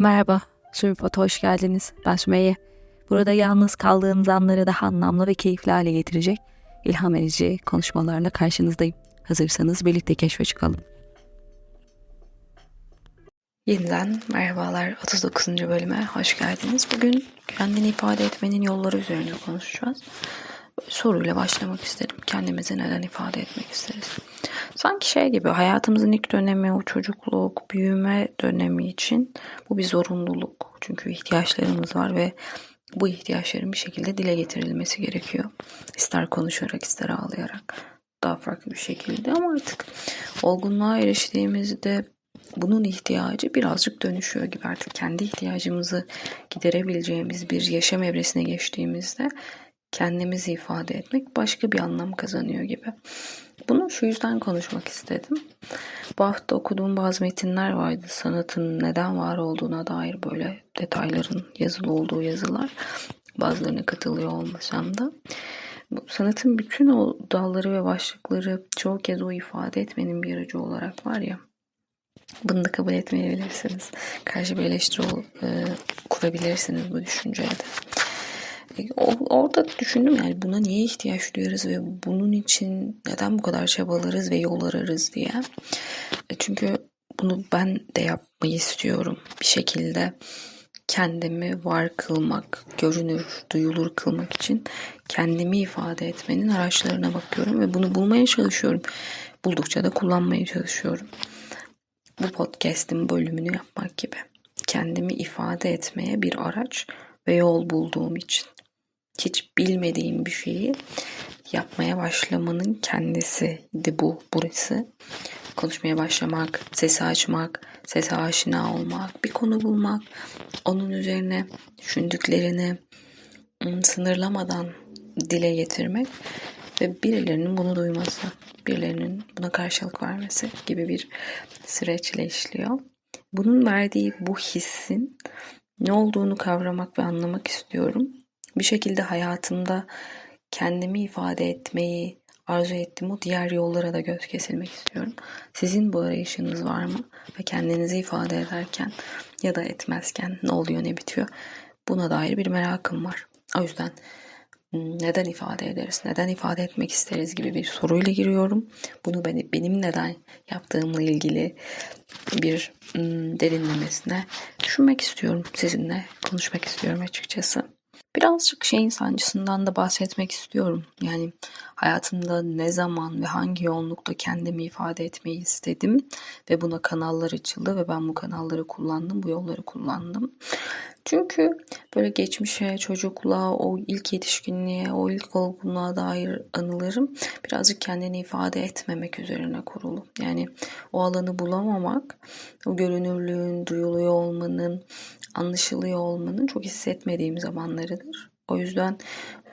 Merhaba, Sürpot'a hoş geldiniz. Ben Sümeyye. Burada yalnız kaldığınız anları daha anlamlı ve keyifli hale getirecek ilham edici konuşmalarla karşınızdayım. Hazırsanız birlikte keşfe çıkalım. Yeniden merhabalar 39. bölüme hoş geldiniz. Bugün kendini ifade etmenin yolları üzerine konuşacağız. Soruyla başlamak istedim. Kendimizi neden ifade etmek isteriz? Sanki şey gibi hayatımızın ilk dönemi o çocukluk, büyüme dönemi için bu bir zorunluluk. Çünkü ihtiyaçlarımız var ve bu ihtiyaçların bir şekilde dile getirilmesi gerekiyor. İster konuşarak ister ağlayarak daha farklı bir şekilde ama artık olgunluğa eriştiğimizde bunun ihtiyacı birazcık dönüşüyor gibi artık kendi ihtiyacımızı giderebileceğimiz bir yaşam evresine geçtiğimizde kendimizi ifade etmek başka bir anlam kazanıyor gibi. Bunu şu yüzden konuşmak istedim. Bu hafta okuduğum bazı metinler vardı. Sanatın neden var olduğuna dair böyle detayların yazılı olduğu yazılar. Bazılarına katılıyor olmasam da. Bu sanatın bütün o dalları ve başlıkları çoğu kez o ifade etmenin bir aracı olarak var ya. Bunu da kabul etmeyebilirsiniz. Karşı bir eleştiri e, kurabilirsiniz bu düşünceye de. Orada düşündüm yani buna niye ihtiyaç duyarız ve bunun için neden bu kadar çabalarız ve yol ararız diye. E, çünkü bunu ben de yapmayı istiyorum bir şekilde kendimi var kılmak, görünür, duyulur kılmak için kendimi ifade etmenin araçlarına bakıyorum ve bunu bulmaya çalışıyorum. Buldukça da kullanmaya çalışıyorum. Bu podcast'in bölümünü yapmak gibi. Kendimi ifade etmeye bir araç ve yol bulduğum için hiç bilmediğim bir şeyi yapmaya başlamanın kendisiydi bu burası. Konuşmaya başlamak, sesi açmak, sese aşina olmak, bir konu bulmak, onun üzerine düşündüklerini sınırlamadan dile getirmek ve birilerinin bunu duyması, birilerinin buna karşılık vermesi gibi bir süreçle işliyor. Bunun verdiği bu hissin ne olduğunu kavramak ve anlamak istiyorum bir şekilde hayatımda kendimi ifade etmeyi arzu ettiğim o diğer yollara da göz kesilmek istiyorum. Sizin bu arayışınız var mı? Ve kendinizi ifade ederken ya da etmezken ne oluyor ne bitiyor? Buna dair bir merakım var. O yüzden neden ifade ederiz, neden ifade etmek isteriz gibi bir soruyla giriyorum. Bunu benim neden yaptığımla ilgili bir derinlemesine düşünmek istiyorum sizinle, konuşmak istiyorum açıkçası. Birazcık şeyin sancısından da bahsetmek istiyorum. Yani hayatımda ne zaman ve hangi yoğunlukta kendimi ifade etmeyi istedim ve buna kanallar açıldı ve ben bu kanalları kullandım, bu yolları kullandım. Çünkü böyle geçmişe, çocukluğa, o ilk yetişkinliğe, o ilk olgunluğa dair anılarım birazcık kendini ifade etmemek üzerine kurulu. Yani o alanı bulamamak, o görünürlüğün, duyuluyor olmanın, anlaşılıyor olmanın çok hissetmediğim zamanlarıdır. O yüzden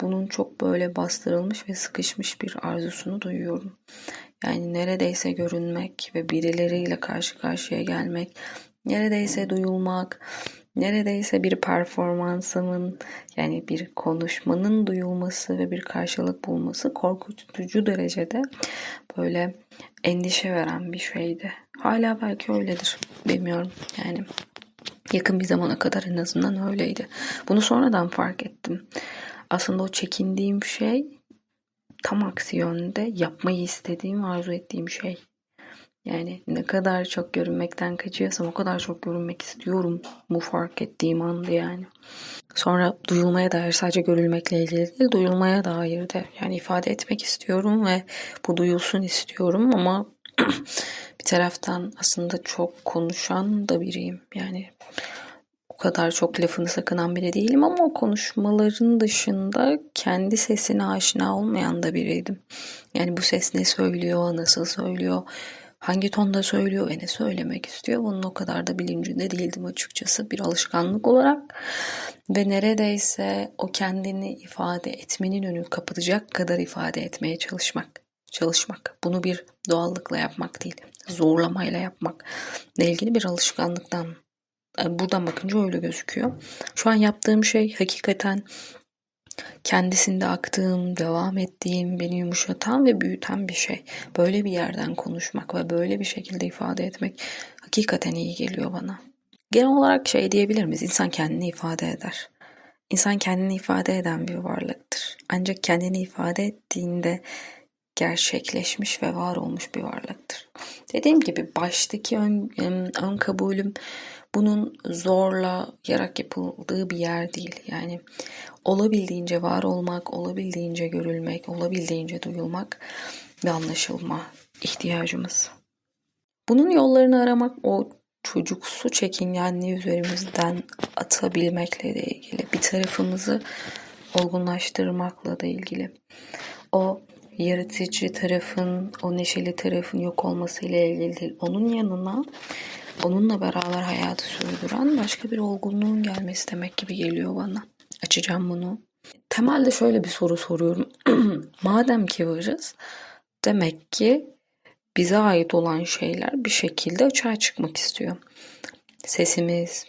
bunun çok böyle bastırılmış ve sıkışmış bir arzusunu duyuyorum. Yani neredeyse görünmek ve birileriyle karşı karşıya gelmek, neredeyse duyulmak, neredeyse bir performansımın yani bir konuşmanın duyulması ve bir karşılık bulması korkutucu derecede böyle endişe veren bir şeydi. Hala belki öyledir. Bilmiyorum yani. Yakın bir zamana kadar en azından öyleydi. Bunu sonradan fark ettim. Aslında o çekindiğim şey tam aksi yönde yapmayı istediğim, arzu ettiğim şey. Yani ne kadar çok görünmekten kaçıyorsam o kadar çok görünmek istiyorum. Bu fark ettiğim andı yani. Sonra duyulmaya dair sadece görülmekle ilgili değil, duyulmaya dair de yani ifade etmek istiyorum ve bu duyulsun istiyorum ama bir taraftan aslında çok konuşan da biriyim. Yani o kadar çok lafını sakınan biri değilim ama o konuşmaların dışında kendi sesine aşina olmayan da biriydim. Yani bu ses ne söylüyor, nasıl söylüyor, hangi tonda söylüyor ve ne söylemek istiyor bunun o kadar da bilincinde değildim açıkçası bir alışkanlık olarak ve neredeyse o kendini ifade etmenin önü kapatacak kadar ifade etmeye çalışmak çalışmak bunu bir doğallıkla yapmak değil zorlamayla yapmak ile ilgili bir alışkanlıktan buradan bakınca öyle gözüküyor. Şu an yaptığım şey hakikaten kendisinde aktığım, devam ettiğim, beni yumuşatan ve büyüten bir şey. Böyle bir yerden konuşmak ve böyle bir şekilde ifade etmek hakikaten iyi geliyor bana. genel olarak şey diyebilir miyiz? İnsan kendini ifade eder. İnsan kendini ifade eden bir varlıktır. Ancak kendini ifade ettiğinde gerçekleşmiş ve var olmuş bir varlıktır. Dediğim gibi baştaki ön, ön kabulüm bunun zorla yarak yapıldığı bir yer değil. Yani olabildiğince var olmak, olabildiğince görülmek, olabildiğince duyulmak ve anlaşılma ihtiyacımız. Bunun yollarını aramak o çocuksu çekingenliği üzerimizden atabilmekle de ilgili. Bir tarafımızı olgunlaştırmakla da ilgili. O yaratıcı tarafın, o neşeli tarafın yok olmasıyla ilgili değil. Onun yanına onunla beraber hayatı sürdüren başka bir olgunluğun gelmesi demek gibi geliyor bana. Açacağım bunu. Temelde şöyle bir soru soruyorum. Madem ki varız, demek ki bize ait olan şeyler bir şekilde açığa çıkmak istiyor. Sesimiz,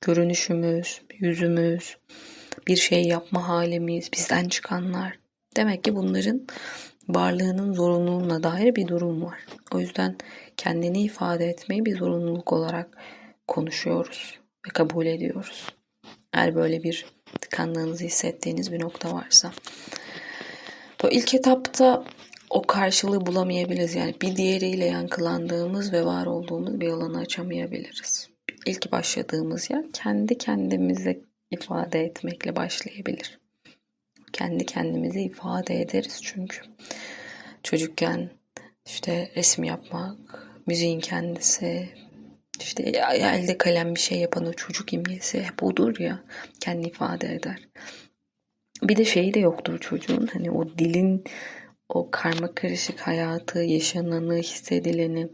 görünüşümüz, yüzümüz, bir şey yapma halimiz, bizden çıkanlar. Demek ki bunların varlığının zorunluluğuna dair bir durum var. O yüzden kendini ifade etmeyi bir zorunluluk olarak konuşuyoruz ve kabul ediyoruz. Eğer böyle bir tıkandığınızı hissettiğiniz bir nokta varsa. Bu ilk etapta o karşılığı bulamayabiliriz. Yani bir diğeriyle yankılandığımız ve var olduğumuz bir alanı açamayabiliriz. İlk başladığımız yer kendi kendimize ifade etmekle başlayabilir. Kendi kendimize ifade ederiz çünkü. Çocukken işte resim yapmak, müziğin kendisi, işte elde kalem bir şey yapan o çocuk imgesi hep odur ya. Kendi ifade eder. Bir de şeyi de yoktur çocuğun. Hani o dilin o karma karışık hayatı, yaşananı, hissedileni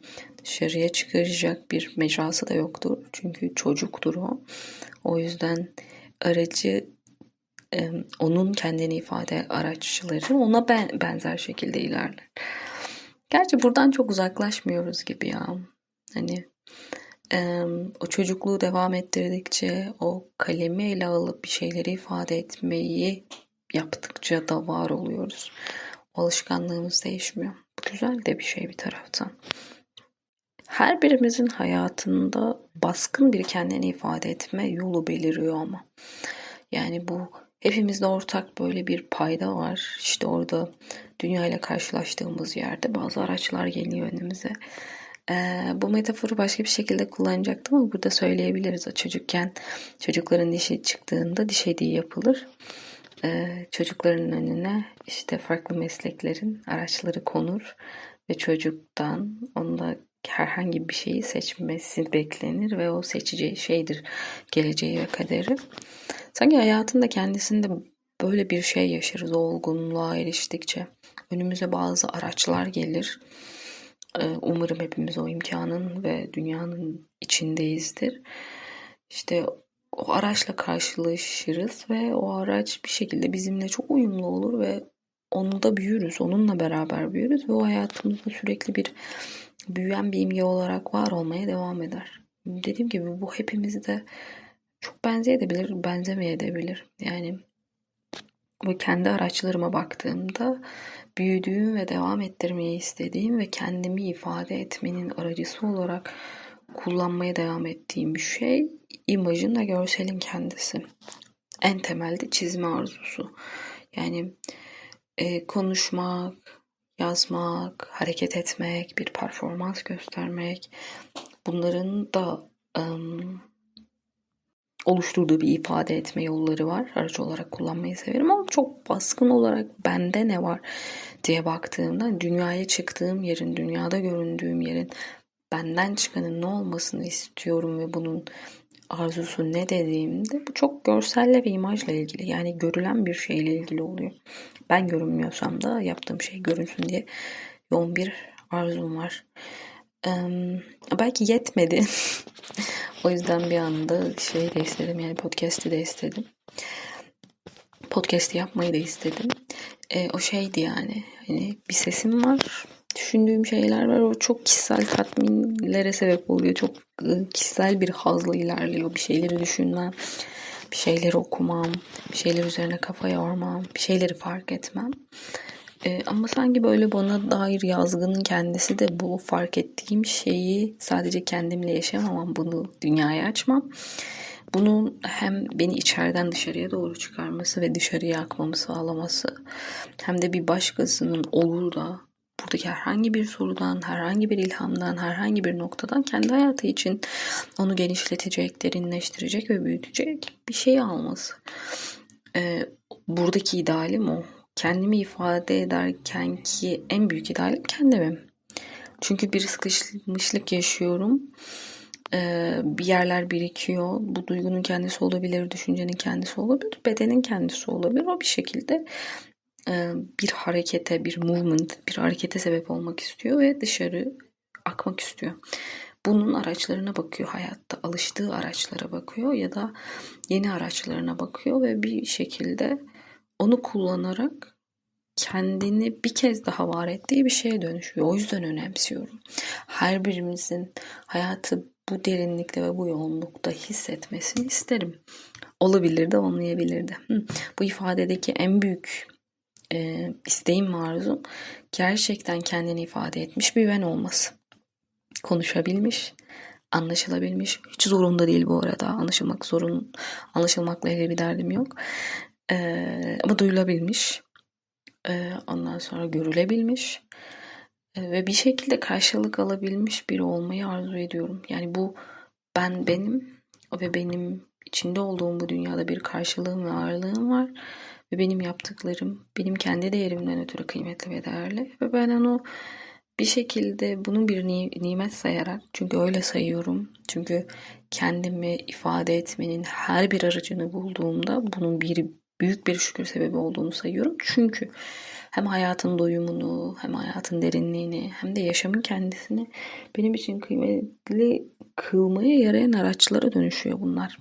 dışarıya çıkaracak bir mecrası da yoktur. Çünkü çocuktur o. O yüzden aracı onun kendini ifade araçları ona ben, benzer şekilde ilerler. Gerçi buradan çok uzaklaşmıyoruz gibi ya. Hani o çocukluğu devam ettirdikçe o kalemi ele alıp bir şeyleri ifade etmeyi yaptıkça da var oluyoruz. O alışkanlığımız değişmiyor. Bu güzel de bir şey bir taraftan. Her birimizin hayatında baskın bir kendini ifade etme yolu beliriyor ama. Yani bu hepimizde ortak böyle bir payda var. İşte orada dünya ile karşılaştığımız yerde bazı araçlar geliyor önümüze. Ee, bu metaforu başka bir şekilde kullanacaktım ama burada söyleyebiliriz. O çocukken çocukların dişi çıktığında diş hediği yapılır. Ee, çocukların önüne işte farklı mesleklerin araçları konur ve çocuktan onda herhangi bir şeyi seçmesi beklenir ve o seçeceği şeydir geleceği ve kaderi. Sanki hayatında kendisinde böyle bir şey yaşarız olgunluğa eriştikçe. Önümüze bazı araçlar gelir. Ee, umarım hepimiz o imkanın ve dünyanın içindeyizdir. İşte o araçla karşılaşırız ve o araç bir şekilde bizimle çok uyumlu olur ve onu da büyürüz. Onunla beraber büyürüz ve o hayatımızda sürekli bir büyüyen bir imge olarak var olmaya devam eder. Dediğim gibi bu hepimizde çok benzeyebilir, benzemeyebilir. Yani bu kendi araçlarıma baktığımda büyüdüğüm ve devam ettirmeyi istediğim ve kendimi ifade etmenin aracısı olarak kullanmaya devam ettiğim bir şey imajın ve görselin kendisi. En temelde çizme arzusu. Yani e, konuşmak, yazmak, hareket etmek, bir performans göstermek bunların da um, oluşturduğu bir ifade etme yolları var. Araç olarak kullanmayı severim ama çok baskın olarak bende ne var diye baktığımda dünyaya çıktığım yerin, dünyada göründüğüm yerin benden çıkanın ne olmasını istiyorum ve bunun arzusu ne dediğimde bu çok görselle ve imajla ilgili yani görülen bir şeyle ilgili oluyor. Ben görünmüyorsam da yaptığım şey görünsün diye yoğun bir arzum var. Ee, belki yetmedi. o yüzden bir anda şey de istedim yani podcast'i de istedim. Podcast'i yapmayı da istedim. Ee, o şeydi yani hani bir sesim var düşündüğüm şeyler var. O çok kişisel tatminlere sebep oluyor. Çok ıı, kişisel bir hazla ilerliyor. Bir şeyleri düşünmem, bir şeyleri okumam, bir şeyler üzerine kafa yormam, bir şeyleri fark etmem. Ee, ama sanki böyle bana dair yazgının kendisi de bu fark ettiğim şeyi sadece kendimle yaşamamam, bunu dünyaya açmam. Bunun hem beni içeriden dışarıya doğru çıkarması ve dışarıya akmamı sağlaması hem de bir başkasının olur da buradaki herhangi bir sorudan, herhangi bir ilhamdan, herhangi bir noktadan kendi hayatı için onu genişletecek, derinleştirecek ve büyütecek bir şey alması. Ee, buradaki idealim o. Kendimi ifade ederken ki en büyük idealim kendimim. Çünkü bir sıkışmışlık yaşıyorum. Ee, bir yerler birikiyor. Bu duygunun kendisi olabilir, düşüncenin kendisi olabilir, bedenin kendisi olabilir. O bir şekilde bir harekete, bir movement, bir harekete sebep olmak istiyor ve dışarı akmak istiyor. Bunun araçlarına bakıyor hayatta, alıştığı araçlara bakıyor ya da yeni araçlarına bakıyor ve bir şekilde onu kullanarak kendini bir kez daha var ettiği bir şeye dönüşüyor. O yüzden önemsiyorum. Her birimizin hayatı bu derinlikte ve bu yoğunlukta hissetmesini isterim. Olabilir de olmayabilir de. Bu ifadedeki en büyük e, isteğim arzum gerçekten kendini ifade etmiş bir ben olması. Konuşabilmiş, anlaşılabilmiş. Hiç zorunda değil bu arada. Anlaşılmak zorun, anlaşılmakla ilgili bir derdim yok. Ee, ama duyulabilmiş. Ee, ondan sonra görülebilmiş. Ee, ve bir şekilde karşılık alabilmiş biri olmayı arzu ediyorum. Yani bu ben benim ve benim içinde olduğum bu dünyada bir karşılığım ve ağırlığım var. Ve benim yaptıklarım benim kendi değerimden ötürü kıymetli ve değerli. Ve ben onu bir şekilde bunun bir nimet sayarak çünkü öyle sayıyorum. Çünkü kendimi ifade etmenin her bir aracını bulduğumda bunun bir büyük bir şükür sebebi olduğunu sayıyorum. Çünkü hem hayatın doyumunu, hem hayatın derinliğini, hem de yaşamın kendisini benim için kıymetli kılmaya yarayan araçlara dönüşüyor bunlar.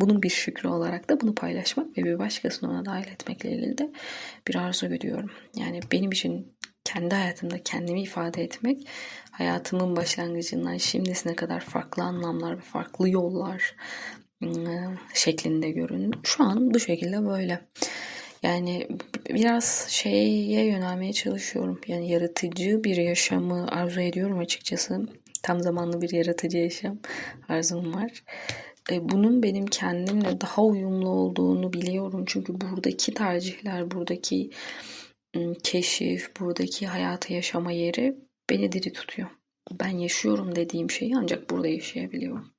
Bunun bir şükrü olarak da bunu paylaşmak ve bir başkasını ona dahil etmekle ilgili de bir arzu görüyorum. Yani benim için kendi hayatımda kendimi ifade etmek hayatımın başlangıcından şimdisine kadar farklı anlamlar ve farklı yollar ıı, şeklinde göründü. Şu an bu şekilde böyle. Yani biraz şeye yönelmeye çalışıyorum. Yani yaratıcı bir yaşamı arzu ediyorum açıkçası. Tam zamanlı bir yaratıcı yaşam arzum var. E, bunun benim kendimle daha uyumlu olduğunu biliyorum. Çünkü buradaki tercihler, buradaki keşif, buradaki hayatı yaşama yeri beni diri tutuyor. Ben yaşıyorum dediğim şeyi ancak burada yaşayabiliyorum.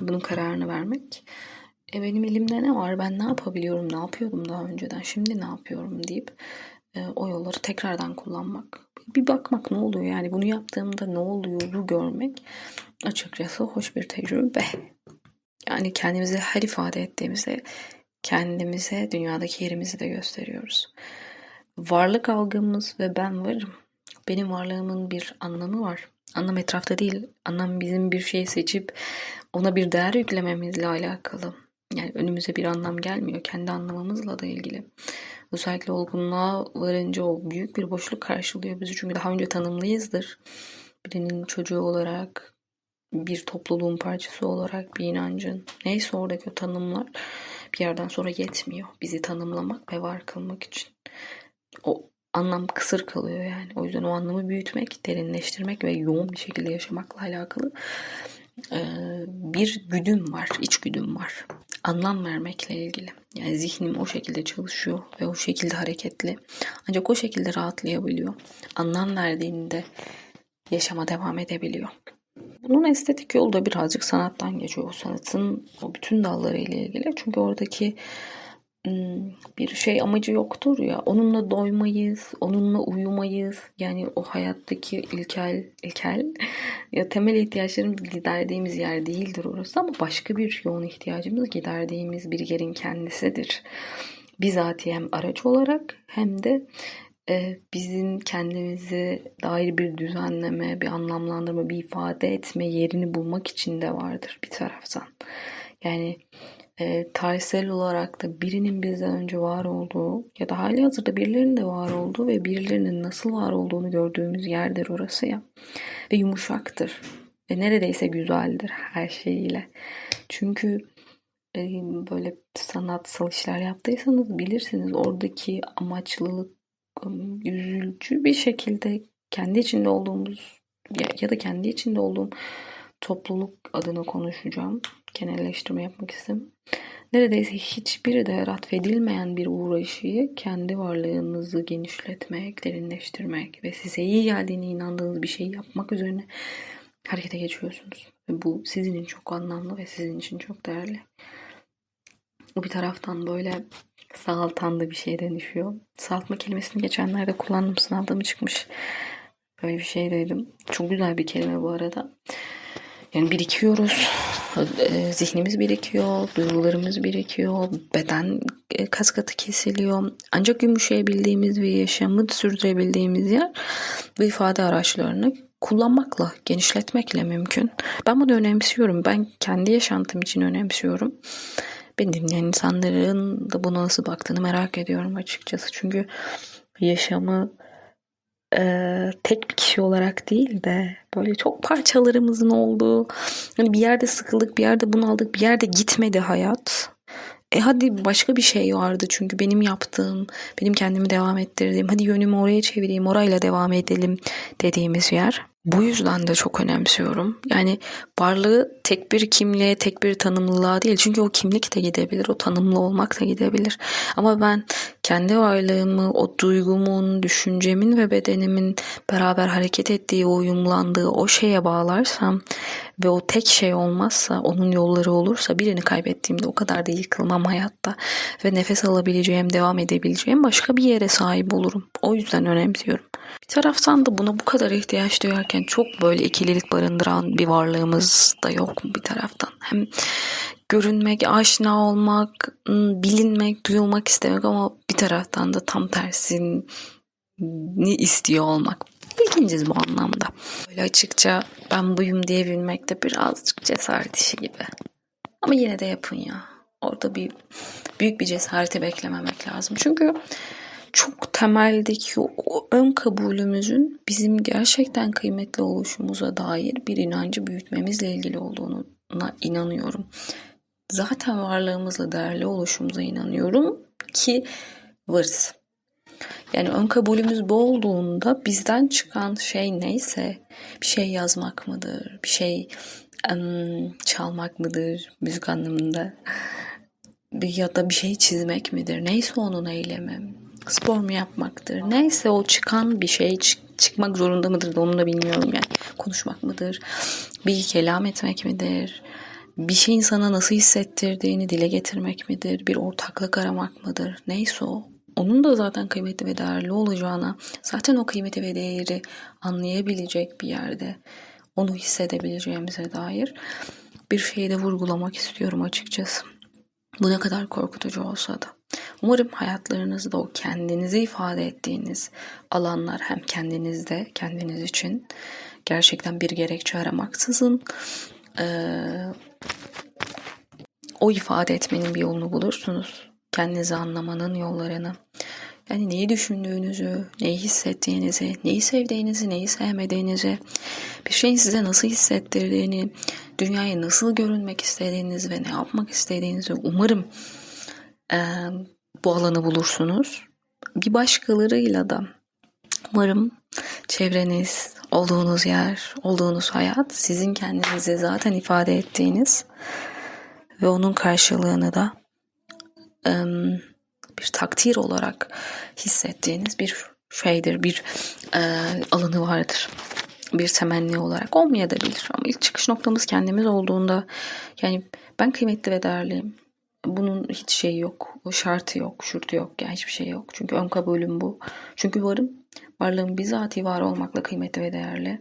Bunun kararını vermek. E benim elimde ne var? Ben ne yapabiliyorum? Ne yapıyordum daha önceden? Şimdi ne yapıyorum deyip e, o yolları tekrardan kullanmak. Bir bakmak ne oluyor? Yani bunu yaptığımda ne oluyor? görmek açıkçası hoş bir tecrübe. Yani kendimizi her ifade ettiğimizde kendimize dünyadaki yerimizi de gösteriyoruz. Varlık algımız ve ben varım. Benim varlığımın bir anlamı var. Anlam etrafta değil. Anlam bizim bir şeyi seçip ona bir değer yüklememizle alakalı. Yani önümüze bir anlam gelmiyor. Kendi anlamımızla da ilgili. Özellikle olgunluğa varınca o büyük bir boşluk karşılıyor bizi. Çünkü daha önce tanımlıyızdır. Birinin çocuğu olarak, bir topluluğun parçası olarak, bir inancın. Neyse oradaki o tanımlar bir yerden sonra yetmiyor. Bizi tanımlamak ve var kılmak için. O anlam kısır kalıyor yani. O yüzden o anlamı büyütmek, derinleştirmek ve yoğun bir şekilde yaşamakla alakalı bir güdüm var, iç güdüm var. Anlam vermekle ilgili. Yani zihnim o şekilde çalışıyor ve o şekilde hareketli. Ancak o şekilde rahatlayabiliyor. Anlam verdiğinde yaşama devam edebiliyor. Bunun estetik yolu da birazcık sanattan geçiyor. O sanatın o bütün dalları ile ilgili. Çünkü oradaki bir şey amacı yoktur ya. Onunla doymayız, onunla uyumayız. Yani o hayattaki ilkel, ilkel ya temel ihtiyaçlarımızı giderdiğimiz yer değildir orası ama başka bir yoğun ihtiyacımız giderdiğimiz bir yerin kendisidir. Bizatihi hem araç olarak hem de e, bizim kendimizi dair bir düzenleme, bir anlamlandırma, bir ifade etme yerini bulmak için de vardır bir taraftan. Yani e, tarihsel olarak da birinin bizden önce var olduğu ya da hali hazırda birilerinin de var olduğu ve birilerinin nasıl var olduğunu gördüğümüz yerdir orası ya. Ve yumuşaktır. Ve neredeyse güzeldir her şeyiyle. Çünkü e, böyle sanatsal işler yaptıysanız bilirsiniz oradaki amaçlılık ım, üzücü bir şekilde kendi içinde olduğumuz ya, ya da kendi içinde olduğum topluluk adına konuşacağım. Genelleştirme yapmak istedim. Neredeyse hiçbiri de atfedilmeyen bir uğraşıyı kendi varlığınızı genişletmek, derinleştirmek ve size iyi geldiğine inandığınız bir şeyi yapmak üzerine harekete geçiyorsunuz. Ve bu sizin için çok anlamlı ve sizin için çok değerli. Bu bir taraftan böyle sağaltan da bir şeye dönüşüyor. Sağaltma kelimesini geçenlerde kullandım. Sınavda mı çıkmış? Böyle bir şey dedim. Çok güzel bir kelime bu arada. Yani birikiyoruz. E, Zihnimiz birikiyor, duygularımız birikiyor, beden e, kas katı kesiliyor. Ancak yumuşayabildiğimiz ve yaşamı sürdürebildiğimiz yer bu ifade araçlarını kullanmakla, genişletmekle mümkün. Ben bunu önemsiyorum. Ben kendi yaşantım için önemsiyorum. Beni dinleyen insanların da buna nasıl baktığını merak ediyorum açıkçası. Çünkü yaşamı e, tek bir kişi olarak değil de böyle çok parçalarımızın olduğu hani bir yerde sıkıldık bir yerde bunaldık bir yerde gitmedi hayat. E hadi başka bir şey vardı çünkü benim yaptığım benim kendimi devam ettirdiğim hadi yönümü oraya çevireyim orayla devam edelim dediğimiz yer bu yüzden de çok önemsiyorum. Yani varlığı tek bir kimliğe, tek bir tanımlılığa değil. Çünkü o kimlik de gidebilir, o tanımlı olmak da gidebilir. Ama ben kendi varlığımı, o duygumun, düşüncemin ve bedenimin beraber hareket ettiği, uyumlandığı o şeye bağlarsam ve o tek şey olmazsa, onun yolları olursa birini kaybettiğimde o kadar da yıkılmam hayatta ve nefes alabileceğim, devam edebileceğim başka bir yere sahip olurum. O yüzden önemsiyorum. Bir taraftan da buna bu kadar ihtiyaç duyarken çok böyle ikililik barındıran bir varlığımız da yok mu bir taraftan? Hem görünmek, aşina olmak, bilinmek, duyulmak istemek ama bir taraftan da tam tersini istiyor olmak. İlginciz bu anlamda. Böyle açıkça ben buyum diyebilmek de birazcık cesaret işi gibi. Ama yine de yapın ya. Orada bir büyük bir cesareti beklememek lazım. Çünkü çok temeldeki o ön kabulümüzün bizim gerçekten kıymetli oluşumuza dair bir inancı büyütmemizle ilgili olduğuna inanıyorum. Zaten varlığımızla değerli oluşumuza inanıyorum ki varız. Yani ön kabulümüz bu olduğunda bizden çıkan şey neyse bir şey yazmak mıdır, bir şey um, çalmak mıdır müzik anlamında? Ya da bir şey çizmek midir? Neyse onun eylemi. Spor mu yapmaktır? Neyse o çıkan bir şey çık- çıkmak zorunda mıdır da onu da bilmiyorum yani. Konuşmak mıdır? Bir kelam etmek midir? Bir şeyin sana nasıl hissettirdiğini dile getirmek midir? Bir ortaklık aramak mıdır? Neyse o onun da zaten kıymetli ve değerli olacağına, zaten o kıymeti ve değeri anlayabilecek bir yerde onu hissedebileceğimize dair bir şeyi de vurgulamak istiyorum açıkçası. Bu ne kadar korkutucu olsa da. Umarım hayatlarınızda o kendinizi ifade ettiğiniz alanlar hem kendinizde, kendiniz için gerçekten bir gerekçe aramaksızın e, o ifade etmenin bir yolunu bulursunuz kendinizi anlamanın yollarını. Yani neyi düşündüğünüzü, neyi hissettiğinizi, neyi sevdiğinizi, neyi sevmediğinizi, bir şeyin size nasıl hissettirdiğini, dünyaya nasıl görünmek istediğinizi ve ne yapmak istediğinizi umarım e, bu alanı bulursunuz. Bir başkalarıyla da umarım çevreniz, olduğunuz yer, olduğunuz hayat sizin kendinizi zaten ifade ettiğiniz ve onun karşılığını da bir takdir olarak hissettiğiniz bir şeydir, bir alanı vardır. Bir temenni olarak olmayabilir ama ilk çıkış noktamız kendimiz olduğunda yani ben kıymetli ve değerliyim. Bunun hiç şeyi yok, o şartı yok, şurtu yok, yani hiçbir şey yok. Çünkü ön kabulüm bu. Çünkü varım, varlığım bizatihi var olmakla kıymetli ve değerli.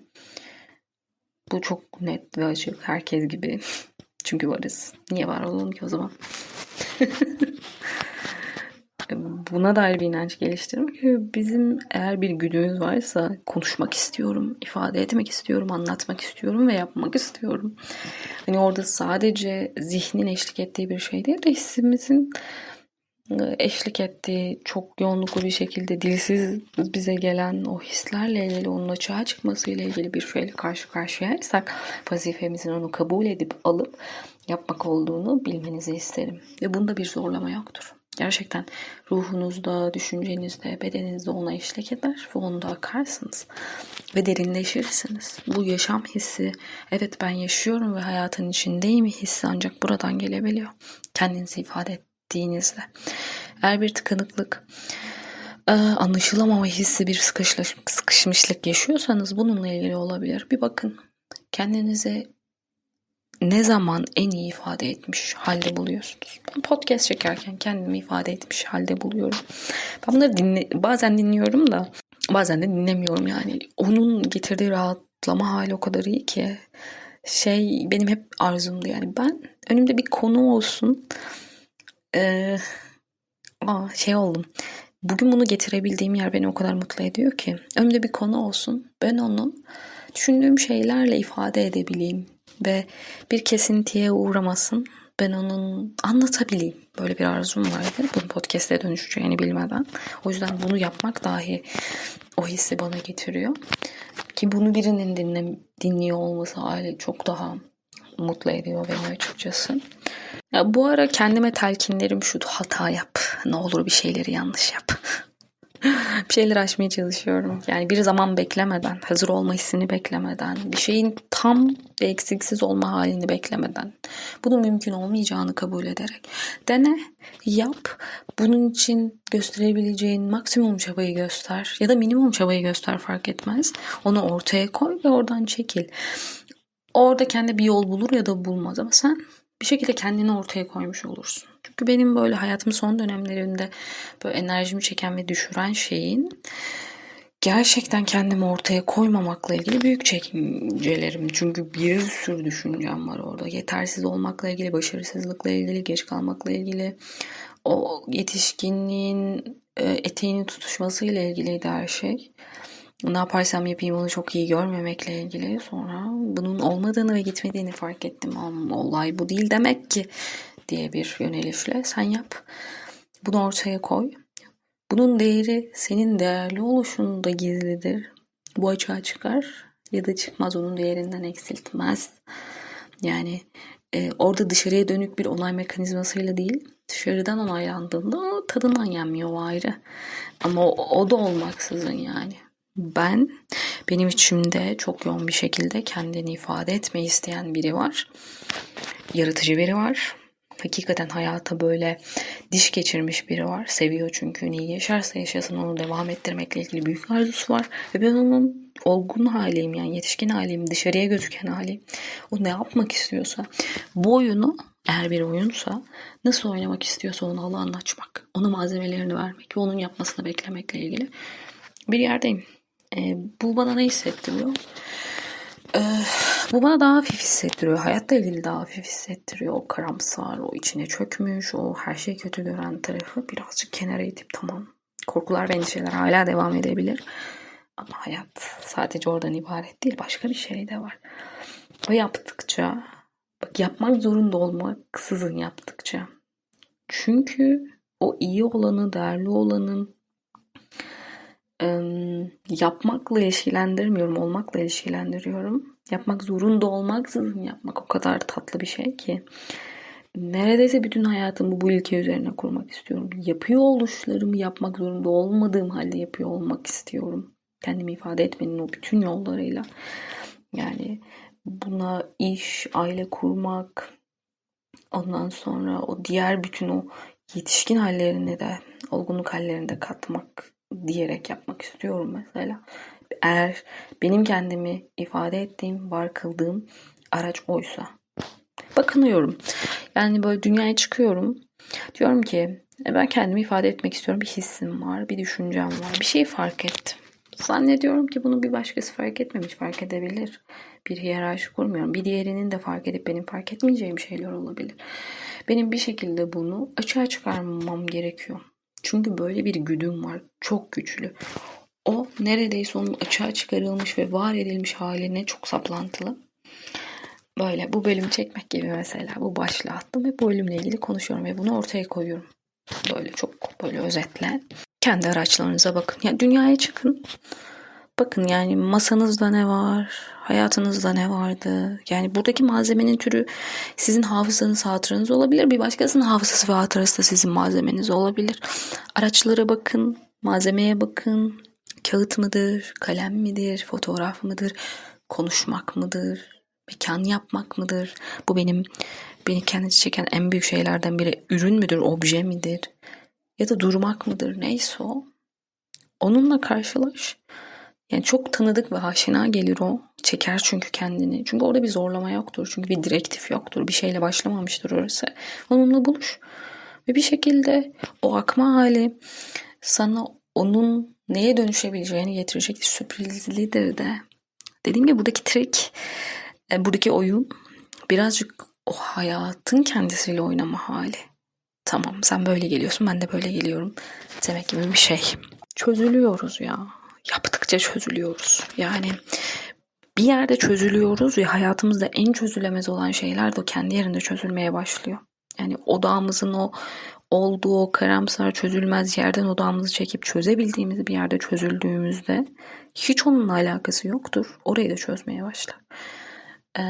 Bu çok net ve açık, herkes gibi. Çünkü varız. Niye var olalım ki o zaman? Buna dair bir inanç geliştirmek. Bizim eğer bir güdümüz varsa konuşmak istiyorum, ifade etmek istiyorum, anlatmak istiyorum ve yapmak istiyorum. Hani orada sadece zihnin eşlik ettiği bir şey değil de hissimizin eşlik ettiği çok yoğunluklu bir şekilde dilsiz bize gelen o hislerle ilgili onun açığa çıkmasıyla ilgili bir şeyle karşı karşıyaysak vazifemizin onu kabul edip alıp yapmak olduğunu bilmenizi isterim. Ve bunda bir zorlama yoktur. Gerçekten ruhunuzda, düşüncenizde, bedeninizde ona eşlik eder ve onda akarsınız. Ve derinleşirsiniz. Bu yaşam hissi, evet ben yaşıyorum ve hayatın içindeyim hissi ancak buradan gelebiliyor. Kendinizi ifade ettiğinizde. Eğer bir tıkanıklık, e, anlaşılamama hissi bir sıkışmış, sıkışmışlık yaşıyorsanız bununla ilgili olabilir. Bir bakın kendinizi ne zaman en iyi ifade etmiş halde buluyorsunuz? Ben podcast çekerken kendimi ifade etmiş halde buluyorum. Ben bunları dinle, bazen dinliyorum da bazen de dinlemiyorum yani. Onun getirdiği rahatlama hali o kadar iyi ki şey benim hep arzumdu yani ben önümde bir konu olsun ee, aa, şey oldum bugün bunu getirebildiğim yer beni o kadar mutlu ediyor ki önümde bir konu olsun ben onu düşündüğüm şeylerle ifade edebileyim ve bir kesintiye uğramasın. Ben onun anlatabileyim. Böyle bir arzum vardı. Bunu podcast'e dönüşeceğini bilmeden. O yüzden bunu yapmak dahi o hissi bana getiriyor. Ki bunu birinin dinle, dinliyor olması aile çok daha mutlu ediyor beni açıkçası. Ya bu ara kendime telkinlerim şu hata yap. Ne olur bir şeyleri yanlış yap. bir şeyler aşmaya çalışıyorum. Yani bir zaman beklemeden, hazır olma hissini beklemeden, bir şeyin tam ve eksiksiz olma halini beklemeden, bunun mümkün olmayacağını kabul ederek dene, yap. Bunun için gösterebileceğin maksimum çabayı göster ya da minimum çabayı göster fark etmez. Onu ortaya koy ve oradan çekil. Orada kendi bir yol bulur ya da bulmaz ama sen bir şekilde kendini ortaya koymuş olursun. Çünkü benim böyle hayatımın son dönemlerinde böyle enerjimi çeken ve düşüren şeyin gerçekten kendimi ortaya koymamakla ilgili büyük çekincelerim. Çünkü bir sürü düşüncem var orada. Yetersiz olmakla ilgili, başarısızlıkla ilgili, geç kalmakla ilgili, o yetişkinliğin e, eteğini tutuşmasıyla ilgiliydi her şey. Ne yaparsam yapayım onu çok iyi görmemekle ilgili. Sonra bunun olmadığını ve gitmediğini fark ettim. Olay bu değil demek ki diye bir yönelişle sen yap. Bunu ortaya koy. Bunun değeri senin değerli oluşunda gizlidir. Bu açığa çıkar ya da çıkmaz onun değerinden eksiltmez. Yani e, orada dışarıya dönük bir onay mekanizmasıyla değil, dışarıdan onaylandığında tadından yenmiyor o ayrı. Ama o, o da olmaksızın yani. Ben, benim içimde çok yoğun bir şekilde kendini ifade etmeyi isteyen biri var. Yaratıcı biri var hakikaten hayata böyle diş geçirmiş biri var. Seviyor çünkü neyi yaşarsa yaşasın onu devam ettirmekle ilgili büyük arzusu var. Ve ben onun olgun haliyim yani yetişkin haliyim, dışarıya gözüken haliyim. O ne yapmak istiyorsa bu oyunu eğer bir oyunsa nasıl oynamak istiyorsa onu Allah'ın açmak. Ona malzemelerini vermek ve onun yapmasını beklemekle ilgili bir yerdeyim. E, bu bana ne hissettiriyor? Ee, bu bana daha hafif hissettiriyor. Hayatla ilgili daha hafif hissettiriyor. O karamsar, o içine çökmüş, o her şeyi kötü gören tarafı birazcık kenara itip tamam. Korkular ve endişeler hala devam edebilir. Ama hayat sadece oradan ibaret değil. Başka bir şey de var. O yaptıkça, bak yapmak zorunda olmaksızın yaptıkça. Çünkü o iyi olanı, değerli olanın yapmakla ilişkilendirmiyorum, olmakla ilişkilendiriyorum. Yapmak zorunda olmaksızın yapmak o kadar tatlı bir şey ki. Neredeyse bütün hayatımı bu ülke üzerine kurmak istiyorum. Yapıyor oluşlarımı yapmak zorunda olmadığım halde yapıyor olmak istiyorum. Kendimi ifade etmenin o bütün yollarıyla. Yani buna iş, aile kurmak, ondan sonra o diğer bütün o yetişkin hallerini de, olgunluk hallerini de katmak diyerek yapmak istiyorum mesela. Eğer benim kendimi ifade ettiğim, var kıldığım araç oysa. Bakınıyorum. Yani böyle dünyaya çıkıyorum. Diyorum ki e, ben kendimi ifade etmek istiyorum. Bir hissim var, bir düşüncem var. Bir şey fark ettim. Zannediyorum ki bunu bir başkası fark etmemiş, fark edebilir. Bir hiyerarşi kurmuyorum. Bir diğerinin de fark edip benim fark etmeyeceğim şeyler olabilir. Benim bir şekilde bunu açığa çıkarmam gerekiyor. Çünkü böyle bir güdüm var. Çok güçlü. O neredeyse onun açığa çıkarılmış ve var edilmiş haline çok saplantılı. Böyle bu bölümü çekmek gibi mesela bu başlığı attım ve bölümle ilgili konuşuyorum ve bunu ortaya koyuyorum. Böyle çok böyle özetle. Kendi araçlarınıza bakın. Yani dünyaya çıkın. Bakın yani masanızda ne var, hayatınızda ne vardı? Yani buradaki malzemenin türü sizin hafızanız, hatıranız olabilir. Bir başkasının hafızası ve hatırası da sizin malzemeniz olabilir. Araçlara bakın, malzemeye bakın. Kağıt mıdır, kalem midir, fotoğraf mıdır, konuşmak mıdır, mekan yapmak mıdır? Bu benim beni kendisi çeken en büyük şeylerden biri. Ürün müdür, obje midir? Ya da durmak mıdır? Neyse o. Onunla karşılaş. Yani çok tanıdık ve aşina gelir o. Çeker çünkü kendini. Çünkü orada bir zorlama yoktur. Çünkü bir direktif yoktur. Bir şeyle başlamamıştır orası. Onunla buluş. Ve bir şekilde o akma hali sana onun neye dönüşebileceğini getirecek sürprizlidir de. Dediğim gibi buradaki trik, e, buradaki oyun birazcık o hayatın kendisiyle oynama hali. Tamam sen böyle geliyorsun ben de böyle geliyorum demek gibi bir şey. Çözülüyoruz ya. Yaptıkça çözülüyoruz. Yani bir yerde çözülüyoruz ve hayatımızda en çözülemez olan şeyler de kendi yerinde çözülmeye başlıyor. Yani odağımızın o olduğu o karamsar çözülmez yerden odağımızı çekip çözebildiğimiz bir yerde çözüldüğümüzde hiç onunla alakası yoktur. Orayı da çözmeye başlar. Ee,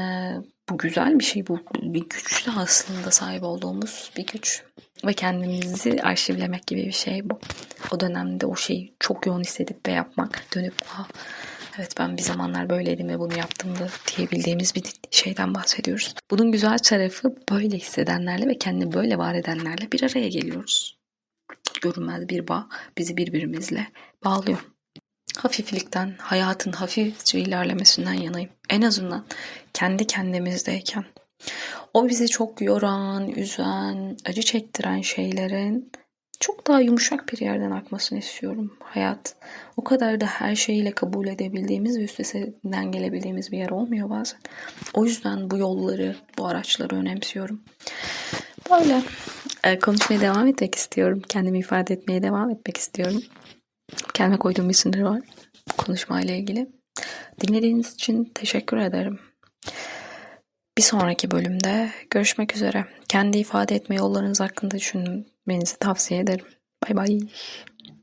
bu güzel bir şey. Bu bir güç de aslında sahip olduğumuz bir güç. Ve kendimizi arşivlemek gibi bir şey bu. O dönemde o şeyi çok yoğun hissedip ve yapmak. Dönüp Aa, evet ben bir zamanlar böyleydim ve bunu yaptımdı diyebildiğimiz bir şeyden bahsediyoruz. Bunun güzel tarafı böyle hissedenlerle ve kendini böyle var edenlerle bir araya geliyoruz. Görünmez bir bağ bizi birbirimizle bağlıyor hafiflikten, hayatın hafifçe ilerlemesinden yanayım. En azından kendi kendimizdeyken. O bizi çok yoran, üzen, acı çektiren şeylerin çok daha yumuşak bir yerden akmasını istiyorum. Hayat o kadar da her şeyiyle kabul edebildiğimiz ve üstesinden gelebildiğimiz bir yer olmuyor bazen. O yüzden bu yolları, bu araçları önemsiyorum. Böyle e, konuşmaya devam etmek istiyorum. Kendimi ifade etmeye devam etmek istiyorum. Kendime koyduğum bir sınır var konuşmayla ilgili. Dinlediğiniz için teşekkür ederim. Bir sonraki bölümde görüşmek üzere. Kendi ifade etme yollarınız hakkında düşünmenizi tavsiye ederim. Bay bay.